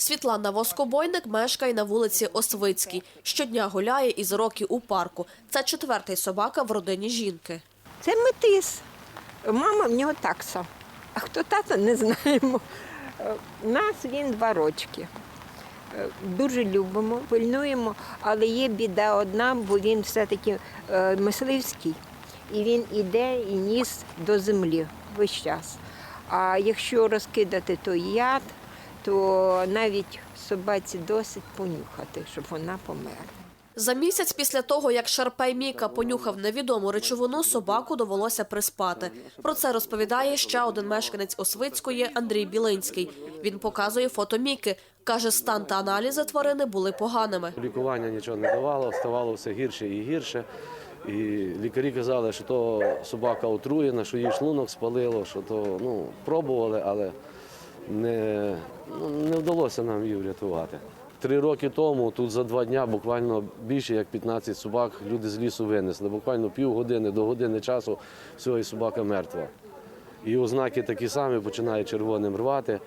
Світлана Воскобойник мешкає на вулиці Освицькій. Щодня гуляє із роки у парку. Це четвертий собака в родині жінки. Це метис. Мама в нього такса. А хто тата, не знаємо. У нас він два рочки. Е, Дуже любимо, пильнуємо, але є біда одна, бо він все-таки е, мисливський. І він іде і ніс до землі весь час. А якщо розкидати той яд, то навіть собаці досить понюхати, щоб вона померла. За місяць після того, як Шарпей Міка понюхав невідому речовину, собаку довелося приспати. Про це розповідає ще один мешканець Освицької Андрій Білинський. Він показує фото Міки. Каже, стан та аналізи тварини були поганими. Лікування нічого не давало, ставало все гірше і гірше. І лікарі казали, що то собака отруєна, що її шлунок спалило, що то ну, пробували, але не, ну, не вдалося нам її врятувати. Три роки тому тут за два дня буквально більше як 15 собак люди з лісу винесли. Буквально півгодини до години часу всього і собака мертва. І ознаки такі самі, починає червоним рвати.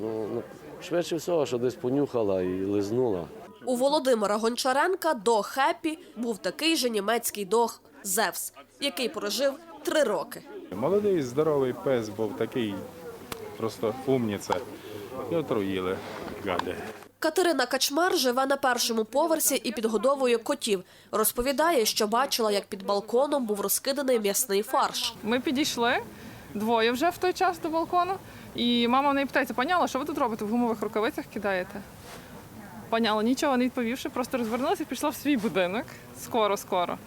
Ну, ну, швидше всього, що десь понюхала і лизнула. У Володимира Гончаренка до Хеппі був такий же німецький дог Зевс, який прожив три роки. Молодий, здоровий пес був такий, просто умніця. І отруїли, гади. Катерина Качмар живе на першому поверсі і підгодовує котів. Розповідає, що бачила, як під балконом був розкиданий м'ясний фарш. Ми підійшли двоє вже в той час до балкону, і мама в неї питається, паняла, що ви тут робите? В гумових рукавицях кидаєте? Паняла, нічого не відповівши, просто розвернулася і пішла в свій будинок скоро-скоро.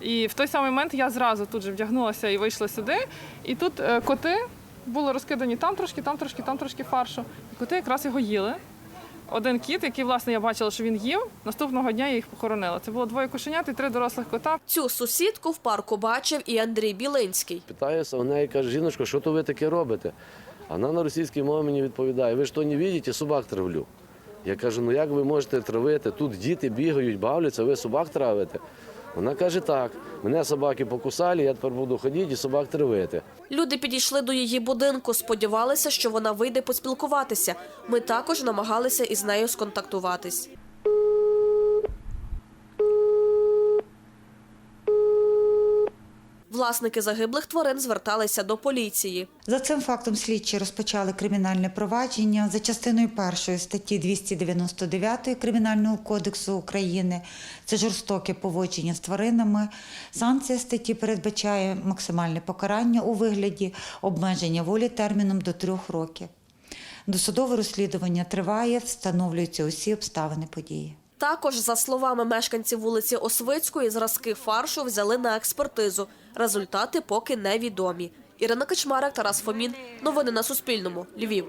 І в той самий момент я зразу тут же вдягнулася і вийшла сюди. І тут е, коти були розкидані там трошки, там трошки, там трошки фаршу. І коти якраз його їли. Один кіт, який, власне, я бачила, що він їв, наступного дня я їх похоронила. Це було двоє кошенят і три дорослих кота. Цю сусідку в парку бачив і Андрій Білинський. Питаюся у неї, каже, жіночко, що то ви таке робите? А вона на російській мові мені відповідає, ви ж то не бачите, собак травлю. Я кажу, ну як ви можете травити? Тут діти бігають, бавляться, ви собак травите. Вона каже, так, мене собаки покусали, я тепер буду ходити і собак травити. Люди підійшли до її будинку, сподівалися, що вона вийде поспілкуватися. Ми також намагалися із нею сконтактуватись. Власники загиблих тварин зверталися до поліції. За цим фактом слідчі розпочали кримінальне провадження за частиною першої статті 299 Кримінального кодексу України. Це жорстоке поводження з тваринами. Санкція статті передбачає максимальне покарання у вигляді обмеження волі терміном до трьох років. Досудове розслідування триває, встановлюються усі обставини події. Також, за словами мешканців вулиці Освицької, зразки фаршу взяли на експертизу. Результати поки невідомі. Ірина Качмарик, Тарас Фомін. Новини на Суспільному. Львів.